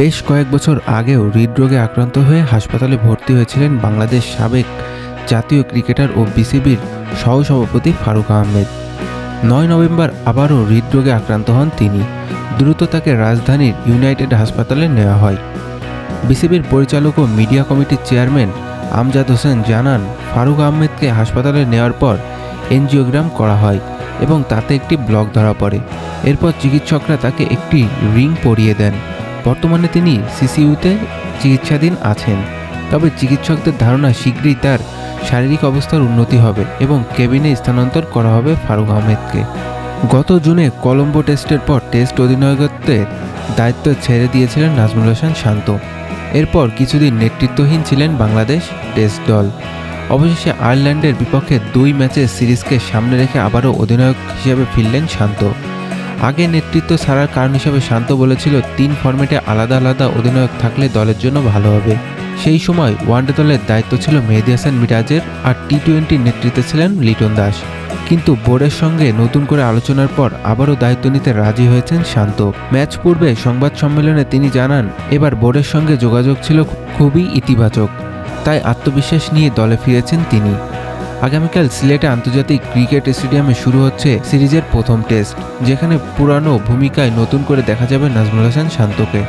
বেশ কয়েক বছর আগেও হৃদরোগে আক্রান্ত হয়ে হাসপাতালে ভর্তি হয়েছিলেন বাংলাদেশ সাবেক জাতীয় ক্রিকেটার ও বিসিবির সহসভাপতি ফারুক আহমেদ। নয় নভেম্বর আবারও হৃদরোগে আক্রান্ত হন তিনি। দ্রুত তাকে রাজধানীর ইউনাইটেড হাসপাতালে নেওয়া হয়। বিসিবির পরিচালক ও মিডিয়া কমিটির চেয়ারম্যান আমজাদ হোসেন জানান, ফারুক আহমেদকে হাসপাতালে নেওয়ার পর এনজিওগ্রাম করা হয় এবং তাতে একটি ব্লক ধরা পড়ে। এরপর চিকিৎসকরা তাকে একটি রিং পরিয়ে দেন। বর্তমানে তিনি সিসিইউতে চিকিৎসাধীন আছেন, তবে চিকিৎসকদের ধারণা শীঘ্রই তার শারীরিক অবস্থার উন্নতি হবে এবং কেবিনে স্থানান্তর করা হবে ফারুক আহমেদকে। গত জুনে কলম্বো টেস্টের পর টেস্ট অধিনায়কত্বের দায়িত্ব ছেড়ে দিয়েছিলেন নাজমুল হাসান শান্ত। এরপর কিছুদিন নেতৃত্বহীন ছিলেন বাংলাদেশ টেস্ট দল। অবশেষে আয়ারল্যান্ডের বিপক্ষে দুই ম্যাচের সিরিজকে সামনে রেখে আবারও অধিনায়ক হিসেবে ফিরলেন শান্ত। আগে নেতৃত্ব ছাড়ার কারণ হিসেবে শান্ত বলেছিল, তিন ফরম্যাটে আলাদা আলাদা অধিনায়ক থাকলে দলের জন্য ভালো হবে। সেই সময় ওয়ানডে দলের দায়িত্ব ছিল মেহেদি হাসান মিরাজের আর টি টোয়েন্টির নেতৃত্বে ছিলেন লিটন দাস। কিন্তু বোর্ডের সঙ্গে নতুন করে আলোচনার পর আবারও দায়িত্ব নিতে রাজি হয়েছেন শান্ত। ম্যাচ পূর্বে সংবাদ সম্মেলনে তিনি জানান, এবার বোর্ডের সঙ্গে যোগাযোগ ছিল খুবই ইতিবাচক। তাই আত্মবিশ্বাস নিয়ে দলে ফিরেছেন তিনি। আগামীকাল সিলেটে আন্তর্জাতিক ক্রিকেট স্টেডিয়ামে শুরু হচ্ছে সিরিজের প্রথম টেস্ট, যেখানে পুরানো ভূমিকায় নতুন করে দেখা যাবে নাজমুল হাসান শান্তকে।